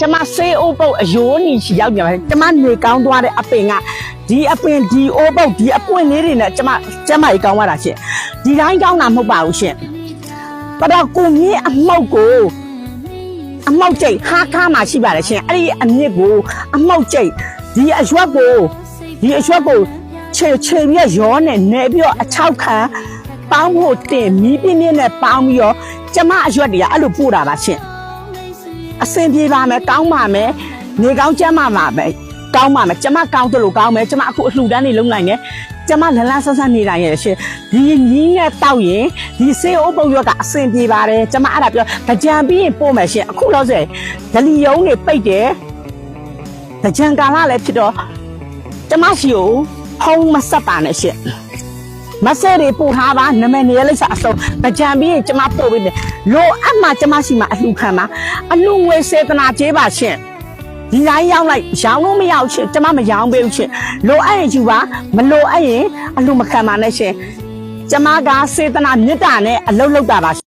ကျမဆေးအိုးပုတ်အယိုးနီချီရောက်ပြန်ပါတယ်ကျမနေကောင်းသွားတဲ့အပင်ကဒီအပင်ဒီအိုးပုတ်ဒီအပွင့်လေးတွေနဲ့ကျမကျမကြီးကောင်းသွားတာရှင်ဒီတိုင်းကောင်းတာမဟုတ်ပါဘူးရှင်ပတော့ကိုမြင့်အမောက်ကိုအမောက်ကျိတ်ဟားကားမှရှိပါတယ်ရှင်အဲ့ဒီအမြင့်ကိုအမောက်ကျိတ်ဒီအရွက်ကိုဒီအရွက်ကိုခြေခြေပြီးတော့ရောနဲ့နေပြီးတော့အချောက်ခံပေါင်းဖို့တင်မီးပြင်းပြင်းနဲ့ပေါင်းပြီးတော့ကျမအရွက်တွေကအဲ့လိုပို့တာပါရှင် အဆင်ပြေပါမယ်ကောင်းပါမယ်နေကောင်းကျမ်းပါပါပဲကောင်းပါမယ်ကျမကောင်းတယ်လို့ကောင်းမယ်ကျမအခုအလှူဒန်းနေလုံးနိုင်တယ်ကျမလလန်းဆန်းဆန်းနေနိုင်ရဲ့ရှင်ဒီညီးနဲ့တောက်ရင်ဒီစေအိုးပုံရွက်ကအဆင်ပြေပါတယ်ကျမအဲ့ဒါပြောကြံပြီးရင်ပို့မယ်ရှင်အခုတော့ဆိုဒလီယုံနေပိတ်တယ်ကြံကာလလည်းဖြစ်တော့ကျမရှိကိုဖုံးမဆက်ပါနဲ့ရှင် မဆဲတွေပို့ထားပါနမည်နေရလိမ့်စာအစုံကြံပြီးရင်ကျမပို့ပေးတယ်လိုအပ်မှကျမရှိမှအလှခံပါအလှငွေစေတနာကျေးပါရှင်ဒီတိုင်းရောက်လိုက်ရောင်းလို့မရဘူးရှင်ကျမမရောင်းပေးဘူးရှင်လိုအပ်ရင်ယူပါမလိုအပ်ရင်အလှမခံပါနဲ့ရှင်ကျမကစေတနာမေတ္တာနဲ့အလုပ်လုပ်တာပါ